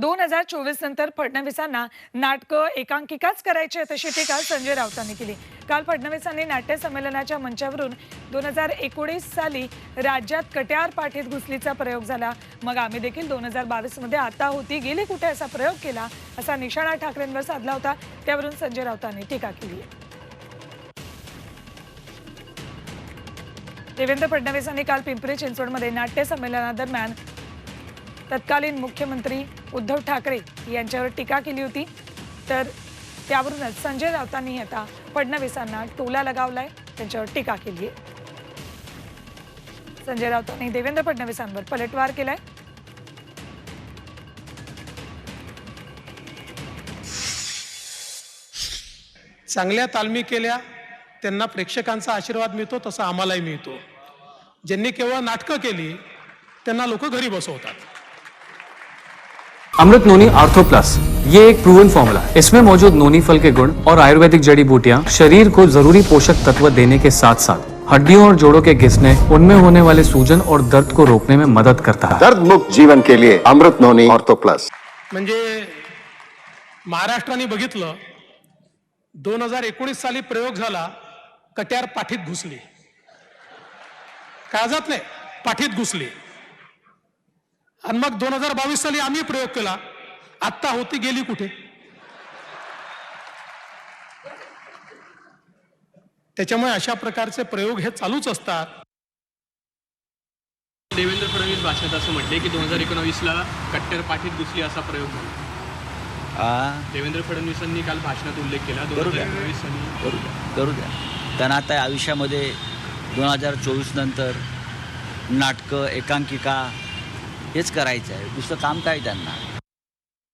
दोन हजार चोवीस नंतर फडणवीसांना नाटकं एकांकिकाच करायची आहेत अशी टीका संजय राऊतांनी केली. काल फडणवीसांनी नाट्य संमेलनाच्या मंचावरून दोन हजार एकोणीस साली राज्यात कट्यार पाठीत घुसलीचा प्रयोग झाला. मग आम्ही देखील दोन हजार बावीसमध्ये आता होती गेली कुठे असा प्रयोग केला असा निशाणा ठाकरेंवर साधला होता. त्यावरून संजय राऊतांनी टीका केली. आहे देवेंद्र फडणवीसांनी काल पिंपरी चिंचवडमध्ये नाट्य संमेलनादरम्यान तत्कालीन मुख्यमंत्री उद्धव ठाकरे यांच्यावर टीका केली होती. तर त्यावरूनच संजय राऊतांनी आता फडणवीसांना टोला लगावलाय त्यांच्यावर टीका केली आहे. संजय राऊतांनी देवेंद्र फडणवीसांवर पलटवार केलाय. चांगल्या तालमी केल्या त्यांना प्रेक्षकांचा आशीर्वाद मिळतो तसा आम्हालाही मिळतो. ज्यांनी केवळ नाटकं केली त्यांना लोक घरी बसवतात. अमृत नोनी आर्थो प्लस ये एक प्रूवन फॉर्मूला है इसमें मौजूद नोनी फल के गुण और आयुर्वेदिक जड़ी बूटियाँ शरीर को जरूरी पोषक तत्व देने के साथ साथ हड्डियों और जोड़ों के घिसने उनमें होने वाले सूजन और दर्द को रोकने में मदद करता है। दर्द मुक्त जीवन के लिए अमृत नोनी ऑर्थो प्लस म्हणजे महाराष्ट्राने बघितलं दोन हजार एकोणीस साली प्रयोग झाला कट्यार पाठीत घुसली. काळजात नाही पाठीत घुसली. आणि मग दोन हजार बावीस साली आम्ही प्रयोग केला. आत्ता होती गेली कुठे? त्याच्यामुळे अशा प्रकारचे प्रयोग हे चालूच असतात. देवेंद्र फडणवीस भाषणात असं म्हटले की दोन हजार एकोणावीसला कट्टर पाठीत घुसली असा प्रयोग झाला. देवेंद्र फडणवीसांनी काल भाषणात उल्लेख केला दोन करू हजार. एकोणावीस साली करू द्या. करू द्या. त्यांना आता आयुष्यामध्ये दोन हजार चोवीस नंतर नाटकं एकांकिका हेच करायचं आहे दुसरं काम काय त्यांना?